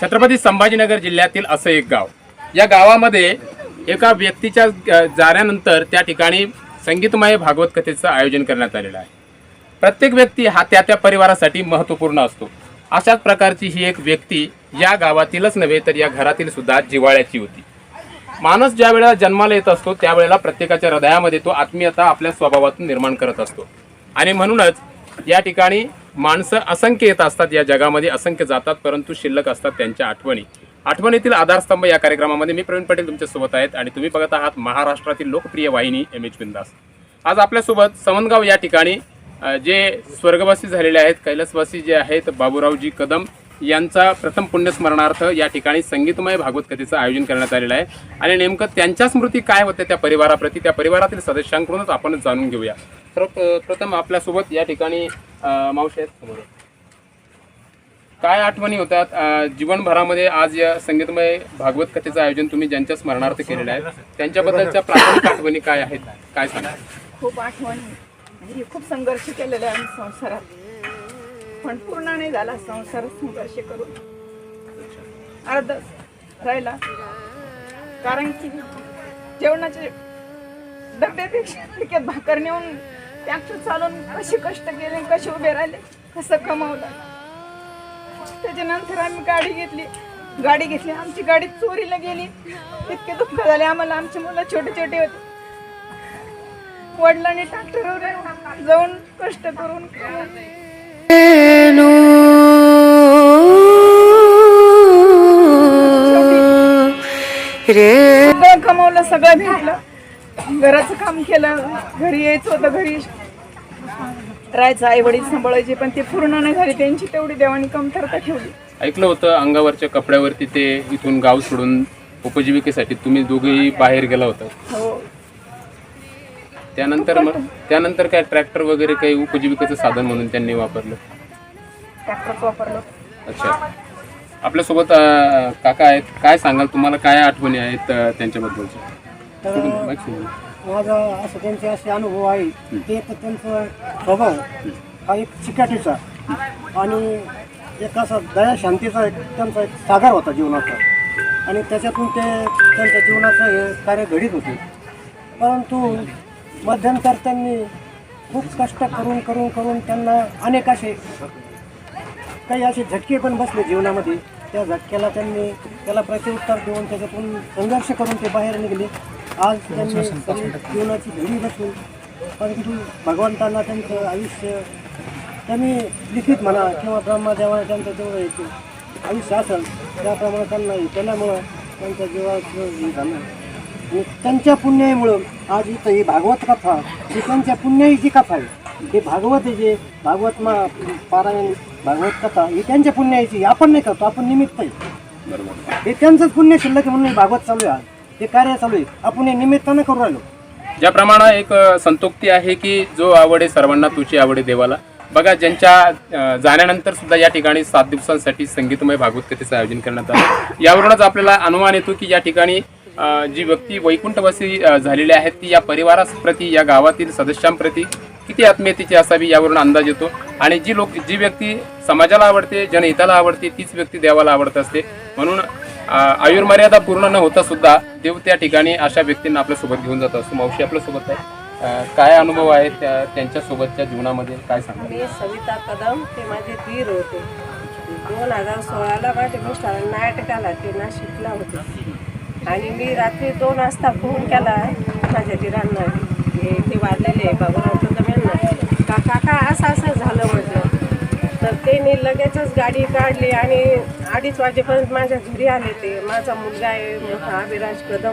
छत्रपती संभाजीनगर जिल्ह्यातील असं एक गाव. या गावामध्ये एका व्यक्तीच्या जाण्यानंतर त्या ठिकाणी संगीतमय भागवत कथेचं आयोजन करण्यात आलेलं आहे. प्रत्येक व्यक्ती हा त्या त्या परिवारासाठी महत्त्वपूर्ण असतो. अशाच प्रकारची ही एक व्यक्ती या गावातीलच नव्हे तर या घरातील सुद्धा जिव्हाळ्याची होती. माणूस ज्या वेळेला जन्माला येत असतो त्यावेळेला प्रत्येकाच्या हृदयामध्ये तो आत्मीयता आपल्या स्वभावातून निर्माण करत असतो. आणि म्हणूनच या ठिकाणी माणसं असंख्य येत असतात या जगामध्ये असंख्य जातात परंतु शिल्लक असतात त्यांच्या आठवणी. आठवणीतील आधारस्तंभ या कार्यक्रमामध्ये मी प्रवीण पाटील तुमच्यासोबत आहेत आणि तुम्ही बघत आहात महाराष्ट्रातील लोकप्रिय वाहिनी एम एच बिंदास. आज आपल्यासोबत समनगाव या ठिकाणी जे स्वर्गवासी झालेले आहेत कैलासवासी जे आहेत बाबूरावजी कदम यांचा प्रथम पुण्यस्मरणार्थ या ठिकाणी संगीतमय भागवत कथेचं आयोजन करण्यात आलेलं आहे. आणि नेमकं त्यांच्या स्मृती काय होत्या त्या परिवाराप्रती त्या परिवारातील सदस्यांकडूनच आपण जाणून घेऊया. तर प्रथम आपल्यासोबत या ठिकाणी मावशी आहेत. काय आठवणी होतात जीवनभरामध्ये आज या संगीतमय भागवत कथेचं आयोजन तुम्ही ज्यांच्या स्मरणार्थ केलेलं आहे त्यांच्याबद्दलच्या प्राथमिक आठवणी काय आहेत? काय सांगा खूप आठवणी. म्हणजे खूप संघर्ष केलेला आहे संसारात पण पूर्ण नाही झाला संसार संघर्ष करून. अर्ध राहिला. कारण की जेवणाचे डब्यापेक्षा तिकीट भाकर नेऊन ट्रॅक्टर चालून कसे कष्ट केले कसे उभे राहिले कसं कमावलं. त्याच्यानंतर आम्ही गाडी घेतली. गाडी घेतली. आमची गाडी चोरीला गेली. इतके दुःख झाले. आम्हाला आमची मुलं छोटे छोटे होते. वडिलांनी ट्रॅक्टरवर जाऊन कष्ट करून सगळं कमवलं सगळं भेटलं घराचं काम केलं घरी यायचं होतं घरी राहायचं आई वडील सांभाळायचे पण ते पूर्ण नाही झाली. त्यांची तेवढी देवानी कमतरता ठेवली. ऐकलं होतं अंगावरच्या कपड्यावरती ते इथून गाव सोडून उपजीविकेसाठी तुम्ही दोघेही बाहेर गेला होता. हो. त्यानंतर मग त्यानंतर काय ट्रॅक्टर वगैरे काही उपजीविकेचं साधन म्हणून त्यांनी वापरलं? ट्रॅक्टरच वापरलं. अच्छा. आपल्यासोबत अं, काका आहेत. काय सांगाल? तुम्हाला काय आठवणी आहेत अं, त्यांच्याबद्दलच्या? समोर. माझा असं त्यांचे असे अनुभव आहे ते एक त्यांचा स्वभाव हा. एक चिकाटीचा आणि एक असा दया शांतीचा एक त्यांचा एक सागर होता जीवनाचा. आणि त्याच्यातून ते त्यांच्या जीवनाचं हे कार्य घडीत होते. परंतु मध्यंतर त्यांनी खूप कष्ट करून करून करून त्यांना अनेक असे काही असे झटके पण बसले जीवनामध्ये. त्या झटक्याला त्यांनी त्याला प्रत्युत्तर देऊन त्याच्यातून संघर्ष करून ते बाहेर निघाले. आज त्यांनी जीवनाची घडी बसून परंतु भगवंतांना त्यांचं आयुष्य त्यांनी लिखित म्हणा किंवा ब्रह्मदेवाने त्यांचं जेवढं येते आयुष्य असेल त्याप्रमाणे त्यांना केल्यामुळं त्यांच्या जीवाचं हे झालं. आणि त्यांच्या पुण्याईमुळं आज इथं ही भागवत कथा ही त्यांच्या पुण्याईची कथा आहे. ही भागवत जे भागवत मा पारायण भागवत कथा ही त्यांच्या पुण्याईची आपण नाही करतो आपण निमित्त आहे. बरोबर. हे त्यांचंच पुण्य शिल्लक आहे म्हणून हे भागवत चालू आहे आज. हे कार्य चालू आहे. आपण हे निमित्तानं करू राहिलो. ज्याप्रमाणे एक अ, संतोक्ती आहे की जो आवडे सर्वांना तुझी आवडे देवाला. बघा ज्यांच्या अ, जाण्यानंतर सुद्धा या ठिकाणी सात दिवसांसाठी संगीतमय भागवत कथेचं आयोजन करण्यात आलं. यावरूनच आपल्याला अनुमान येतो की या ठिकाणी अ, जी व्यक्ती वैकुंठवासी अ, झालेली आहेत ती या परिवाराप्रती या गावातील सदस्यांप्रती किती आत्मीयतेची असावी यावरून अंदाज येतो. आणि जी लोक जी व्यक्ती समाजाला आवडते जनहिताला आवडते तीच व्यक्ती देवाला आवडत असते. म्हणून आयुर्मर्यादा पूर्ण न होता सुद्धा देव त्या ठिकाणी अशा व्यक्तींना आपल्यासोबत घेऊन जात असतो. मावशी आपल्यासोबत आहे. काय अनुभव आहेत त्या त्यांच्यासोबतच्या जीवनामध्ये? काय सांगा मी सविता कदम ते माझे धीर होते. दोन हजार सोळाला माझ्या मिस्टर नाटकाला ते नाशिकला होते. आणि मी रात्री दोन वाजता फोन केला माझ्या धीरांना ते वाढलेले आहे बाबूराव कदम यांना का काका असं असं झालं म्हटलं तर त्यांनी लगेचच गाडी काढली आणि अडीच वाजेपर्यंत माझ्या घरी आले ते. माझा मुलगा आहे मोठा अभिराज कदम.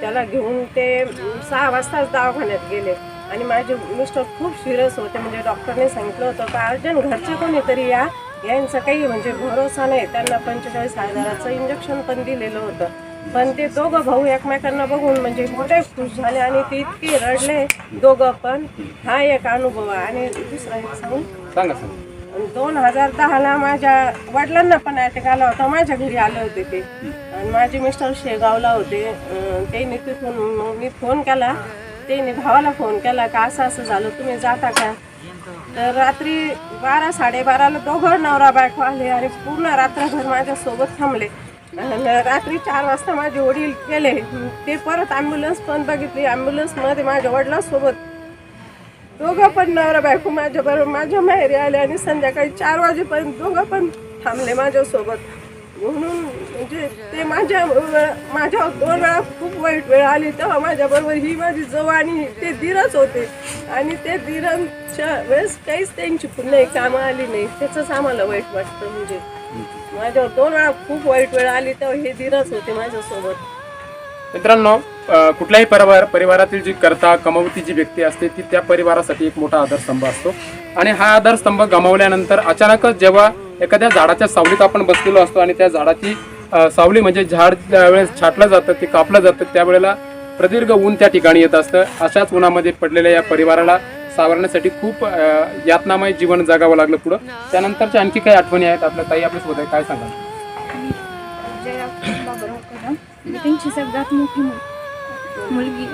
त्याला घेऊन ते सहा वाजताच दवाखान्यात गेले. आणि माझे मिस्टर खूप सिरियस होते. म्हणजे डॉक्टरने सांगितलं होतं का अर्जंट घरचे कोणीतरी या. यांचं काही म्हणजे भरोसा नाही. त्यांना पंचेचाळीस हजाराचं इंजेक्शन पण दिलेलं होतं. पण ते दोघं भाऊ एकमेकांना बघून म्हणजे मोठे खुश झाले आणि ते इतके रडले दोघं पण. हा एक अनुभव आहे. आणि दुसरा एक सांगू? सांगा सांगा. दोन हजार दहाला माझ्या वडिलांना पण अटॅक आला होता. माझ्या घरी आले होते ते. आणि माझे मिस्टर शेगावला होते. त्यांनी तिथून मग मी फोन केला. त्यांनी भावाला फोन केला का असं असं झालं तुम्ही जाता का? तर रात्री बारा साडेबाराला दोघं नवरा बायको आले. आणि पूर्ण रात्रभर माझ्यासोबत थांबले. आणि रात्री चार वाजता माझे वडील गेले. ते परत ॲम्ब्युलन्स पण बघितली. ॲम्ब्युलन्समध्ये माझ्या वडिलांसोबत दोघं पण नवरा बायको माझ्या बरोबर माझ्या माहेरी आले आणि संध्याकाळी चार वाजेपर्यंत दोघं पण थांबले माझ्यासोबत. म्हणून म्हणजे ते माझ्या माझ्या दोन वेळा खूप वाईट वेळ आली. तेव्हा माझ्याबरोबर ही माझी जव आणि ते धीरच होते. आणि ते धीरांच्या वेळेस काहीच त्यांची पुन्हा कामं आली नाही. त्याचंच आम्हाला वाईट वाटतं म्हणजे. माझ्यावर दोन वेळा खूप वाईट वेळ आली तेव्हा हे धीरच होते माझ्यासोबत. मित्रांनो कुठल्याही परिवार परिवारातील जी करता कमवती जी व्यक्ती असते ती त्या परिवारासाठी एक मोठा आधारस्तंभ असतो. आणि हा आधारस्तंभ गमावल्यानंतर अचानकच जेव्हा एखाद्या झाडाच्या सावलीत आपण बसलेलो असतो आणि त्या झाडाची सावली म्हणजे झाड ज्यावेळेस छाटलं जातं ते कापलं जातं त्यावेळेला प्रदीर्घ ऊन त्या ठिकाणी येत असतं. अशाच उन्हामध्ये पडलेल्या या परिवाराला सावरण्यासाठी खूप यातनामय जीवन जगावं लागलं पुढं. त्यानंतरच्या आणखी काही आठवणी आहेत आपल्या? ताई आपल्यासोबत आहे. काय सांगा त्यांची सगळ्यात मोठी मुलगी.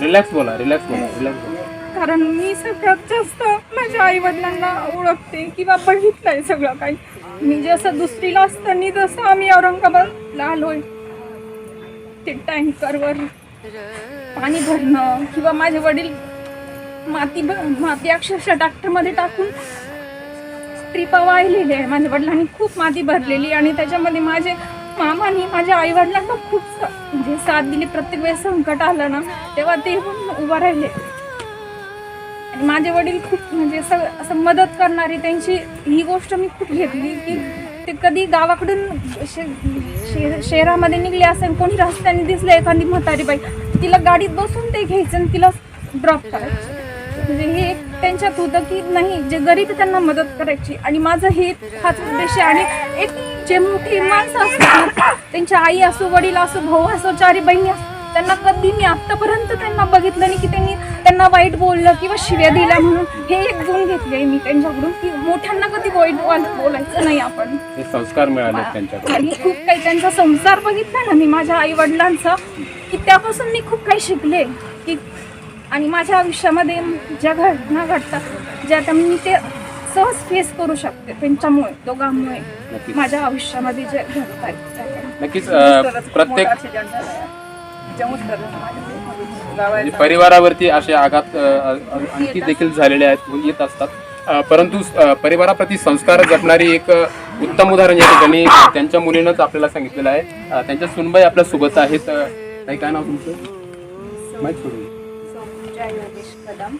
रिलॅक्स बोला रिलॅक्स बोला रिलॅक्स बोला. कारण मी सगळ्यात जास्त माझ्या आई वडिलांना ओळखते किंवा बघितलंय सगळं काही. मी जसं दुसरीला असताना जसं आम्ही औरंगाबादला आलोय. ते टँकरवर पाणी भरणं किंवा माझे वडील माती माती अक्षरशः ट्रॅक्टरमध्ये टाकून ट्रिपा वाहिलेली आहे. माझ्या वडिलांनी खूप माती भरलेली आणि त्याच्यामध्ये माझे मामानी माझ्या आई वडिलांना खूप म्हणजे साथ दिली. प्रत्येक वेळेस संकट आलं ना तेव्हा ते पण उभं राहिले. आणि माझे वडील खूप म्हणजे असं मदत करणारी त्यांची ही गोष्ट मी खूप घेतली की ते कधी गावाकडून शे- शे- शहरामध्ये निघले असेल कोणी रस्त्याने दिसलं एखादी म्हातारी बाई तिला गाडीत बसून ते घ्यायचं आणि तिला ड्रॉप करायचं. म्हणजे हे एक त्यांच्यात होतं की नाही जे गरीब त्यांना मदत करायची. आणि माझं हे हाच उद्देश आहे. आणि एक जे मोठी माणसं असतात त्यांच्या आई असो वडील असो भाऊ असो चारी बहिणी असो त्यांना कधी मी आत्तापर्यंत त्यांना बघितलं नाही की त्यांनी त्यांना वाईट बोललं किंवा शिव्या दिल्या म्हणून. हे एक गुण घेतले मी त्यांच्याकडून की मोठ्यांना कधी वाईट बोल- बोलायचं नाही आपण. हे संस्कार मिळाले त्यांच्याकडून. आणि खूप काही त्यांचा संसार बघितला ना मी माझ्या आई वडिलांचा की त्यापासून मी खूप काही शिकले की आणि माझ्या आयुष्यामध्ये ज्या घटना घडतात ज्या आता मी ते सहज फेस करू शकते त्यांच्यामुळे दोघांमुळे नक्कीच. माझ्या आयुष्यामध्ये जे घडत आहेत नक्कीच अं, प्रत्येक म्हणजे परिवारावरती असे आघात अं, अं, आणखी देखील झालेले आहेत येत असतात. अं, परंतु अं, परिवाराप्रती संस्कार जपणारी एक अं, उत्तम उदाहरण या ठिकाणी त्यांच्या मुलीनंच आपल्याला सांगितलेलं आहे. अं, त्यांच्या सुनबाई आपल्यासोबत आहेत. अं, ताई, काय नाव तुमचं? माहीत सोडून कदम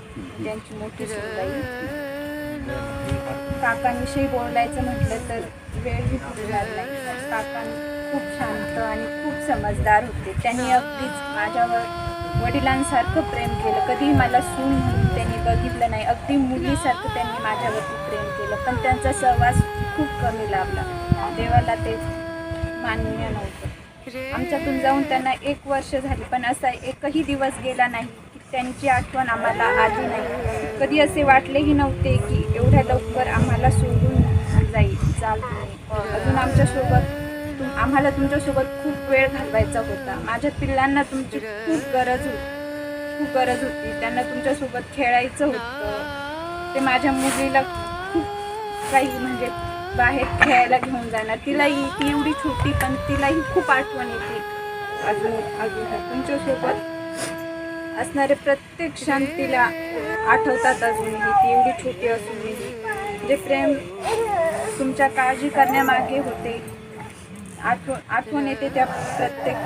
मोठी सुनबाई. काकांविषयी बोलायचं म्हटलं तर वेळही पुरणार नाही. काका खूप शांत आणि खूप समजदार होते. त्यांनी अगदीच माझ्यावर वडिलांसारखं प्रेम केलं. कधीही मला सून म्हणून त्यांनी बघितलं नाही. अगदी मुलीसारखं त्यांनी माझ्यावरती प्रेम केलं. पण त्यांचा सहवास खूप कमी लाभला. देवाला ते मान्य नव्हतं. आमच्यातून जाऊन त्यांना एक वर्ष झाली पण असा एकही दिवस गेला नाही. त्यांची आठवण आम्हाला आली नाही. कधी असे वाटलेही नव्हते की एवढ्या लवकर आम्हाला सोडून जाईल चाल अजून आमच्यासोबत तुम आम्हाला तुमच्यासोबत खूप वेळ घालवायचा होता. माझ्या पिल्लांना तुमची खूप गरज होती. खूप गरज होती. त्यांना तुमच्यासोबत खेळायचं होतं. ते माझ्या मुलीला खूप काही म्हणजे बाहेर खेळायला घेऊन जाणार. तिलाही ती एवढी छोटी पण तिलाही खूप आठवण येते. अजून अजून तुमच्यासोबत असणारे प्रत्येक क्षण तिला आठवतात अजूनही. ती एवढी छोटी असूनही जे म्हणजे प्रेम तुमच्या काळजी करण्यामागे होते. आठवण आठवण येते त्या प्रत्येक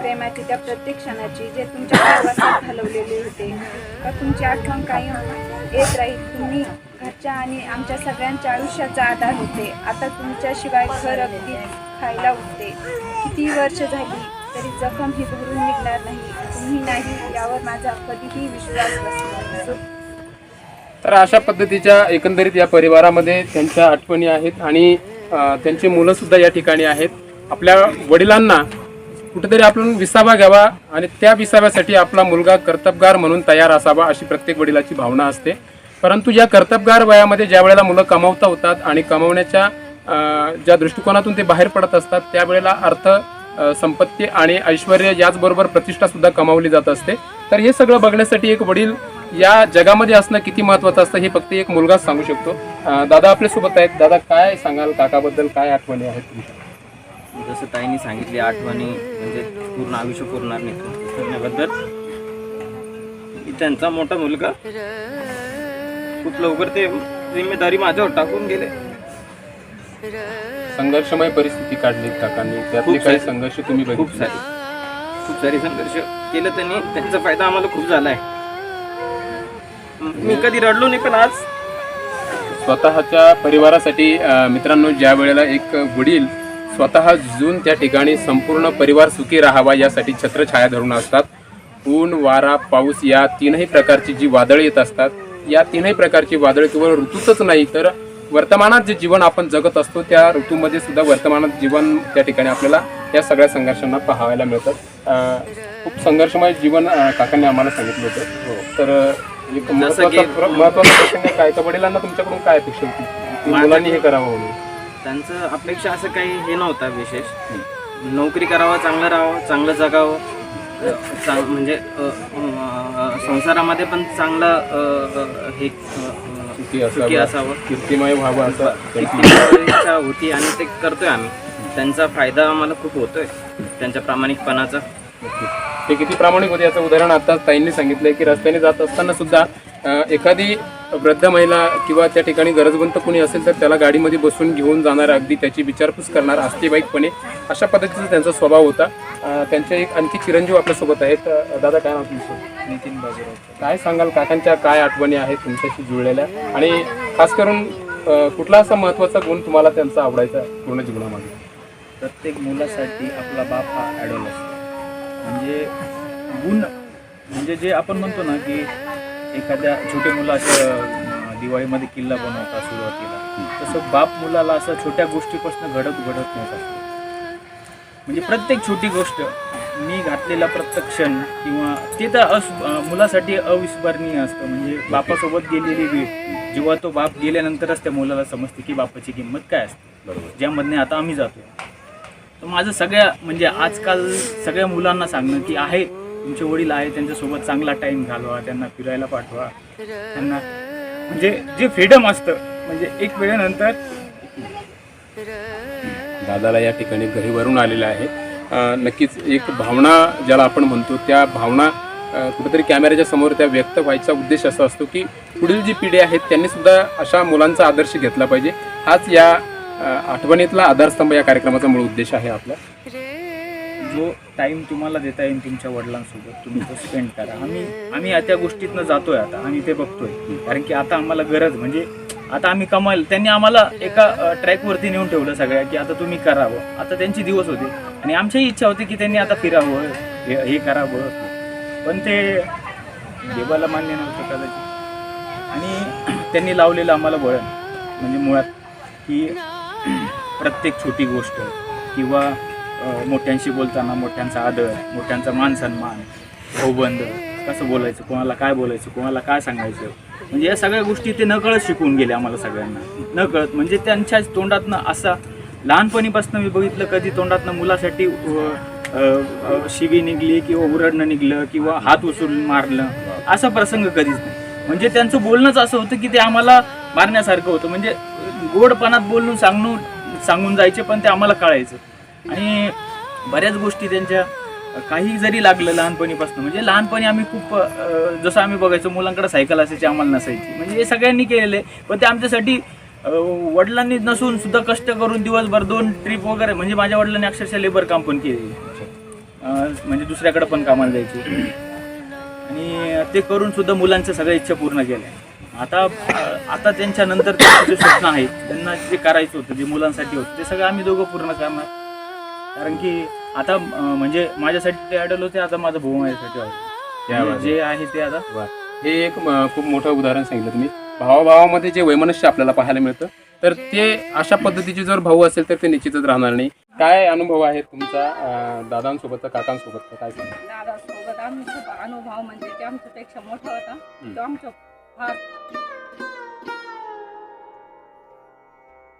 प्रेमाची त्या प्रत्येक क्षणाची जे तुमच्या प्रवासात घालवलेले होते. तर तुमची आठवण कायम येत राहील? तुम्ही घरच्या आणि आमच्या सगळ्यांच्या आयुष्याचा आधार होते. आता तुमच्याशिवाय घर अगदी खायला उठते किती वर्ष झाली? तरी जखम ही भरून निघणार नाही. तुम्ही नाही यावर माझा कधीही विश्वास बसणार तर अशा पद्धतीच्या एकंदरीत या परिवारामध्ये त्यांच्या आठवणी आहेत आणि त्यांची मुलं सुद्धा या ठिकाणी आहेत. आपल्या वडिलांना कुठेतरी आपण विसावा घ्यावा आणि त्या विसाव्यासाठी आपला मुलगा कर्तबगार म्हणून तयार असावा अशी प्रत्येक वडिलाची भावना असते. परंतु या कर्तबगार वयामध्ये ज्या वेळेला मुलं कमावता होतात आणि कमावण्याच्या ज्या दृष्टिकोनातून ते बाहेर पडत असतात त्यावेळेला अर्थ संपत्ती आणि ऐश्वर याचबरोबर प्रतिष्ठा सुद्धा कमावली जात असते. तर हे सगळं बघण्यासाठी एक वडील या जगामध्ये असणं किती महत्वाचं असतं हे फक्त एक मुलगाच सांगू शकतो. दादा आपल्यासोबत आहेत. दादा काय सांगाल? काकाबद्दल काय आठवणी आहेत तुमच्या? जसं ताईंनी सांगितली आठवणी म्हणजे पूर्ण आयुष्य पुरणार नाही. त्यांचा मोठा मुलगा. खूप लवकर ते जिम्मेदारी माझ्यावर टाकून गेले. संघर्षमय परिस्थिती काढली काकांनी. त्यातले खूप काही सारी. संघर्ष तुम्ही खूप बघितले. सारे. खूप सारे संघर्ष केलं त्यांनी. त्यांचा फायदा आम्हाला खूप झालाय. मी कधी रडलो नाही पण आज स्वतःच्या परिवारासाठी अ, मित्रांनो ज्या वेळेला एक वडील स्वतः झुजून त्या ठिकाणी संपूर्ण परिवार सुखी राहावा यासाठी छत्रछाया धरून असतात. ऊन वारा पाऊस या तीनही प्रकारची जी वादळ येत असतात या तीनही प्रकारची वादळ केवळ ऋतूतच नाही तर वर्तमानात जे जीवन आपण जगत असतो त्या ऋतूमध्ये सुद्धा वर्तमानात जीवन त्या ठिकाणी आपल्याला या सगळ्या संघर्षांना पाहायला मिळतात खूप संघर्षमय जीवन काकांनी आम्हाला सांगितलं होतं. तर अ, एक महत्त्वाचा महत्त्वाचा प्रसंग काय तर वडिलांना तुमच्याकडून काय अपेक्षा होती? मुलांनी हे करावं म्हणून. त्यांचं अपेक्षा असं काही हे नव्हता विशेष. नोकरी करावं चांगलं राहावं चांगलं जगावं. चांग म्हणजे संसारामध्ये पण चांगलं हे सुखी सुखी असावं. कीर्तिमय व्हावं असं इच्छा होती आणि ते करतोय आम्ही. त्यांचा फायदा आम्हाला खूप होतोय त्यांच्या प्रामाणिकपणाचा. ते किती प्रामाणिक होते याचं उदाहरण आता ताईंनी सांगितलंय की रस्त्याने जात असताना सुद्धा एखादी वृद्ध महिला किंवा त्या ठिकाणी गरजवंत कोणी असेल तर त्याला गाडीमध्ये बसून घेऊन जाणार अगदी त्याची विचारपूस करणार आस्तेबाईकपणे. अशा पद्धतीचा त्यांचा स्वभाव होता. त्यांचे एक आणखी चिरंजीव आपल्यासोबत आहेत. दादा काय नाव तुमचं? नितीन बाजूराव. काय सांगाल? काकांच्या काय आठवणी आहेत तुमच्याशी जुळलेल्या? आणि खास करून अं, कुठला असा महत्त्वाचा गुण तुम्हाला त्यांचा आवडायचा पूर्ण जीवनामध्ये? प्रत्येक मुलासाठी आपला बाप हा आयडॉल असतो. म्हणजे गुण म्हणजे जे आपण म्हणतो ना की एखाद्या छोटे मुलं असं अं, दिवाळीमध्ये किल्ला बनवतात सुरुवातीला. तसं बाप मुलाला असं छोट्या गोष्टीपासून घडत घडत नेत असतो म्हणजे प्रत्येक छोटी गोष्ट मी घातलेला प्रत्येक क्षण किंवा ते तर अस मुलासाठी अविस्मरणीय असतं. म्हणजे बापासोबत गेलेली वेळ जेव्हा तो बाप गेल्यानंतरच त्या मुलाला समजते की बापाची किंमत काय असते. बरोबर. ज्यामधने आता आम्ही जातो तर माझं सगळ्या म्हणजे आजकाल सगळ्या मुलांना सांगणं की आहे तुमचे वडील आहे त्यांच्यासोबत चांगला टाईम घालवा त्यांना फिरायला पाठवा. त्यांना म्हणजे जे फ्रीडम असतं म्हणजे एक वेळेनंतर दादाला या ठिकाणी घरी वरून आलेला आहे. नक्कीच एक भावना ज्याला आपण म्हणतो त्या भावना कुठेतरी कॅमेऱ्याच्या समोर त्या व्यक्त व्हायचा उद्देश असा असतो की पुढील जी पिढी आहेत त्यांनी सुद्धा अशा मुलांचा आदर्श घेतला पाहिजे. हाच या आठवणीतला आधारस्तंभ या कार्यक्रमाचा मूळ उद्देश आहे आपला. जो टाईम तुम्हाला देता येईल तुमच्या वडिलांसोबत तुम्ही तो स्पेंड करा. आम्ही आम्ही या त्या गोष्टीतनं जातोय आता आम्ही ते बघतोय. कारण की आता आम्हाला गरज म्हणजे आता आम्ही कमाल त्यांनी आम्हाला एका ट्रॅकवरती नेऊन ठेवलं सगळ्या की आता तुम्ही करावं. आता त्यांचे दिवस होते. आणि आमच्याही इच्छा होती की त्यांनी आता फिरावं हे हे करावं. पण ते देवाला मान्य नव्हतं कदाचित. आणि त्यांनी लावलेलं आम्हाला वळण. म्हणजे मुळात की प्रत्येक छोटी गोष्ट किंवा मोठ्यांशी बोलताना मोठ्यांचा आदर मोठ्यांचा मान सन्मान भाऊबंद कसं बोलायचं कोणाला काय बोलायचं कोणाला काय सांगायचं म्हणजे या सगळ्या गोष्टी ते नकळत शिकवून गेले आम्हाला सगळ्यांना. नकळत. म्हणजे त्यांच्याच तोंडातनं असा लहानपणीपासून मी बघितलं कधी तोंडातनं मुलासाठी शिवी निघली किंवा उरडणं निघलं किंवा हात उचलून मारलं असा प्रसंग कधीच नाही. म्हणजे त्यांचं बोलणंच असं होतं की ते आम्हाला मारण्यासारखं होतं. म्हणजे गोडपणात बोलून सांगून सांगून जायचे पण ते आम्हाला कळायचं. आणि बऱ्याच गोष्टी त्यांच्या काही जरी लागलं लहानपणीपासून म्हणजे लहानपणी आम्ही खूप जसं आम्ही बघायचो मुलांकडे सायकल असायची आम्हाला नसायची. म्हणजे हे सगळ्यांनी केलेलं आहे. पण ते आमच्यासाठी वडिलांनी नसून सुद्धा कष्ट करून दिवसभर दोन ट्रिप वगैरे म्हणजे माझ्या वडिलांनी अक्षरशः लेबर काम पण केले म्हणजे दुसऱ्याकडे पण कामाला जायचे. आणि ते करून सुद्धा मुलांच्या सगळ्या इच्छा पूर्ण केल्या. आता आता त्यांच्यानंतर जे स्वप्न आहेत त्यांना जे करायचं होतं जे मुलांसाठी होतं ते सगळं आम्ही दोघं पूर्ण करणार. कारण की आता अं, म्हणजे माझ्यासाठी ते आयडल होते आता माझा भाऊ माझ्यासाठी त्या आहे. जे आहे ते आता. हे एक म, खूप मोठं उदाहरण सांगितलं तुम्ही. भावाभावामध्ये जे वैमनस्य आपल्याला पाहायला मिळतं तर ते अशा पद्धतीचे जर भाऊ असेल तर ते निश्चितच राहणार नाही. काय अनुभव आहे तुमचा अं, दादांसोबतचा काकांसोबतचा? काय सांगा दादासोबत आम्ही खूप अनुभव म्हणजे ते आमच्यापेक्षा मोठा होता. तो आमच्या फार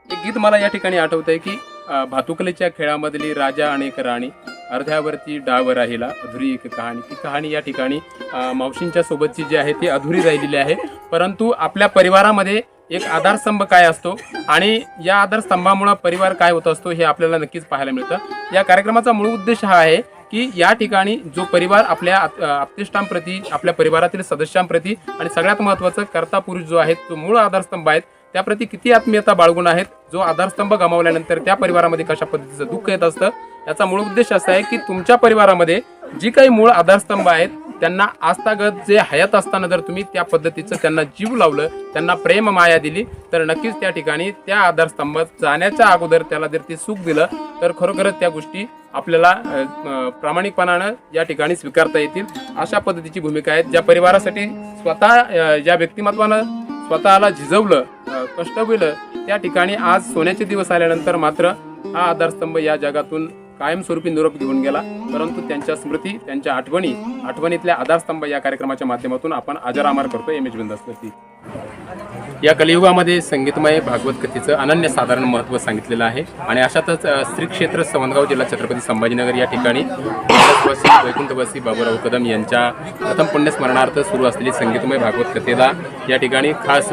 एक गीत मला या ठिकाणी आठवत आहे की भातुकलीच्या खेळामधली राजा आणि एक राणी. अर्ध्यावरती डाव राहिला. अधुरी एक कहाणी. ती कहाणी या ठिकाणी मावशींच्या सोबतची जी आहे ती अधुरी राहिलेली आहे. परंतु आपल्या परिवारामध्ये एक आधारस्तंभ काय असतो आणि या आधारस्तंभामुळं परिवार काय होत असतो हे आपल्याला नक्कीच पाहायला मिळतं. या कार्यक्रमाचा मूळ उद्देश हा आहे की या ठिकाणी जो परिवार आपल्या आत- आपल्या परिवारातील सदस्यांप्रती आणि सगळ्यात महत्त्वाचं कर्ता पुरुष जो आहे तो मूळ आधारस्तंभ आहेत. त्याप्रती किती आत्मीयता बाळगून आहेत जो आधारस्तंभ गमावल्यानंतर त्या परिवारामध्ये कशा पद्धतीचं दुःख येत असतं याचा मूळ उद्देश असा आहे की तुमच्या परिवारामध्ये जी काही मूळ आधारस्तंभ आहेत त्यांना आस्थागत जे हयात असताना जर तुम्ही त्या पद्धतीचं त्यांना जीव लावलं त्यांना प्रेम माया दिली तर नक्कीच त्या ठिकाणी त्या आधारस्तंभात जाण्याच्या अगोदर त्याला जर ते सुख दिलं तर खरोखरच त्या गोष्टी आपल्याला प्रामाणिकपणानं या ठिकाणी स्वीकारता येतील. अशा पद्धतीची भूमिका आहे ज्या परिवारासाठी स्वतः ज्या व्यक्तिमत्वानं स्वतःला झिजवलं कष्ट होईल त्या ठिकाणी आज सोन्याचे दिवस आल्यानंतर मात्र हा आधारस्तंभ या जगातून कायमस्वरूपी निरोप घेऊन गेला. परंतु त्यांच्या स्मृती त्यांच्या आठवणी आठवणीतल्या आधारस्तंभ या कार्यक्रमाच्या माध्यमातून आपण आजरामार करतो एम एच बिंदास्मृती या कलियुगामध्ये संगीतमय भागवत कथेचं अनन्यसाधारण महत्त्व सांगितलेलं आहे. आणि अशातच श्री क्षेत्र सवंतगाव जिल्हा छत्रपती संभाजीनगर या ठिकाणी वैकुंठवासी वैकुंठवासी बाबूराव कदम यांच्या प्रथम पुण्यस्मरणार्थ सुरू असलेली संगीतमय भागवत कथेला या ठिकाणी खास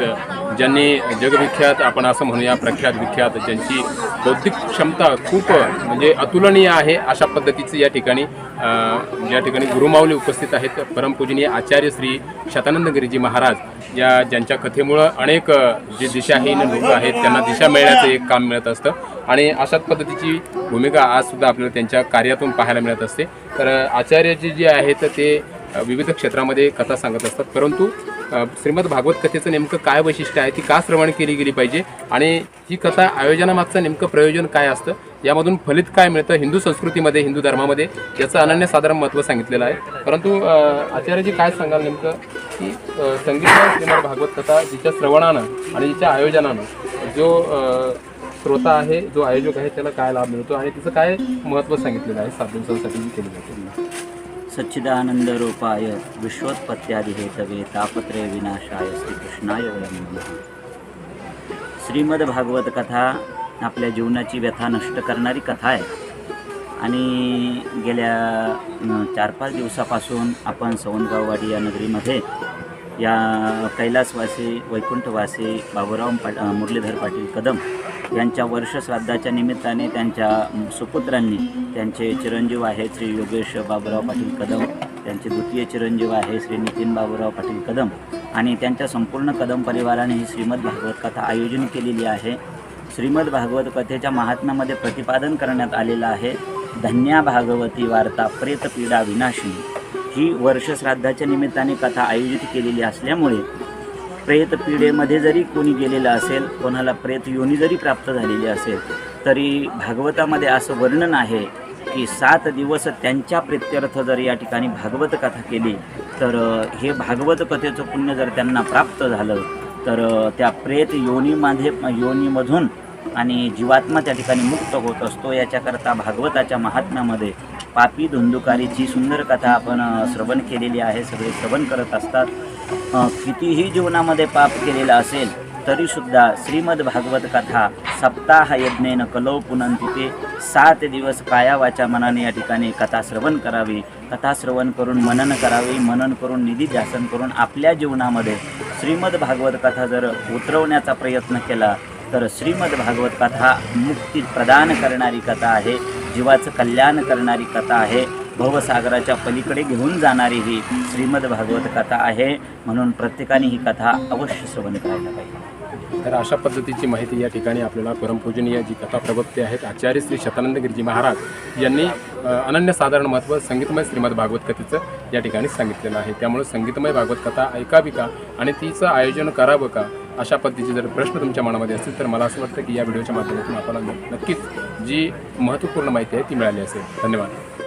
ज्यांनी जगविख्यात आपण असं म्हणूया प्रख्यात विख्यात ज्यांची बौद्धिक क्षमता खूप म्हणजे अतुलनीय आहे अशा पद्धतीचं या ठिकाणी ज्या या ठिकाणी गुरुमाऊली उपस्थित आहेत परमपूजनीय आचार्य श्री शतानंद गिरीजी महाराज या ज्यांच्या कथेमुळं अनेक जे दिशाहीन लोक आहेत त्यांना दिशा मिळण्याचं एक काम मिळत असतं. आणि अशाच पद्धतीची भूमिका आज सुद्धा आपल्याला त्यांच्या कार्यातून पाहायला मिळत असते. तर आचार्यजी जे आहेत ते विविध क्षेत्रामध्ये कथा सांगत असतात. परंतु श्रीमद भागवत कथेचं नेमकं काय वैशिष्ट्य आहे ती का श्रवण केली गेली पाहिजे? आणि ही कथा आयोजनामागचं नेमकं प्रयोजन काय असतं? यामधून फलित काय मिळतं? हिंदू संस्कृतीमध्ये हिंदू धर्मामध्ये याचं अनन्यसाधारण महत्त्व सांगितलेलं आहे. परंतु आचार्यजी काय सांगाल नेमकं? की संगीत श्रीमद भागवत कथा जिच्या श्रवणानं आणि जिच्या आयोजनानं जो श्रोता आहे जो आयोजक आहे त्याला काय लाभ मिळतो आणि तिचं काय महत्त्व सांगितलेलं आहे सात दिवसांसाठी केलं केली जाते सच्चिदानंद रूपाय विश्वोत्पत्त्यादि हेतवे तापत्रय विनाशाय श्रीकृष्णाय श्रीमद भागवत कथा आपल्या जीवनाची व्यथा नष्ट करणारी कथा आहे. आणि गेल्या चार पाच दिवसापासून आपण सवनगाववाडी या नगरीमध्ये या कैलासवासी वैकुंठवासी बाबूराव पाट मुरलीधर पाटील कदम यांच्या वर्षश्राद्धाच्या निमित्ताने त्यांच्या सुपुत्रांनी त्यांचे चिरंजीव आहे श्री योगेश बाबूराव पाटील कदम त्यांचे द्वितीय चिरंजीव आहे श्री नितीन बाबूराव पाटील कदम आणि त्यांच्या संपूर्ण कदम परिवाराने ही श्रीमद भागवत कथा आयोजन केलेली आहे. श्रीमद भागवत कथेच्या महात्म्यामध्ये प्रतिपादन करण्यात आलेलं आहे. धन्या भागवती वार्ता प्रेतपीडा विनाशिनी. ही वर्षश्राद्धाच्या निमित्ताने कथा आयोजित केलेली असल्यामुळे प्रेतपीडेमध्ये जरी कोणी गेलेलं असेल कोणाला प्रेत योनी जरी प्राप्त झालेली असेल तरी भागवतामध्ये असं वर्णन आहे की सात दिवस त्यांच्या प्रित्यर्थ जर या ठिकाणी भागवत कथा केली तर हे भागवत कथेचं पुण्य जर त्यांना प्राप्त झालं तर त्या प्रेत योनीमध्ये योनीमधून आणि जीवात्मा त्या ठिकाणी मुक्त होत असतो. याच्याकरता भागवताच्या महात्म्यामध्ये पापी धुंदुकारीची सुंदर कथा आपण श्रवण केलेली आहे. सगळे श्रवण करत असतात. कितीही जीवनामध्ये पाप केलेलं असेल तरीसुद्धा श्रीमद भागवत कथा सप्ताह यज्ञेन कलौ पुनंतिते सात दिवस कायावाच्या मनाने या ठिकाणी कथा श्रवण करावी. कथा श्रवण करून मनन करावे. मनन करून निधी ध्यासन करून आपल्या जीवनामध्ये श्रीमद भागवत कथा जर उतरवण्याचा प्रयत्न केला तर श्रीमद भागवत कथा मुक्ती प्रदान करणारी कथा आहे जीवाचं कल्याण करणारी कथा आहे भवसागराच्या पलीकडे घेऊन जाणारी ही श्रीमद भागवत कथा आहे. म्हणून प्रत्येकाने ही कथा अवश्य श्रवण करायला पाहिजे. तर अशा पद्धतीची माहिती या ठिकाणी आपल्याला परमपूजनीय जी कथा प्रवक्ते आहेत आचार्य श्री शतानंद गिरीजी महाराज यांनी अनन्यसाधारण महत्त्व संगीतमय श्रीमद भागवत कथेचं या ठिकाणी सांगितलेलं आहे. त्यामुळे संगीतमय भागवत कथा ऐकावी का आणि तिचं आयोजन करावं का अशा पद्धतीचे जर प्रश्न तुमच्या मनामध्ये असतील तर मला असं वाटतं की या व्हिडिओच्या माध्यमातून आपल्याला नक्कीच जी महत्त्वपूर्ण माहिती आहे ती मिळाली असेल. धन्यवाद.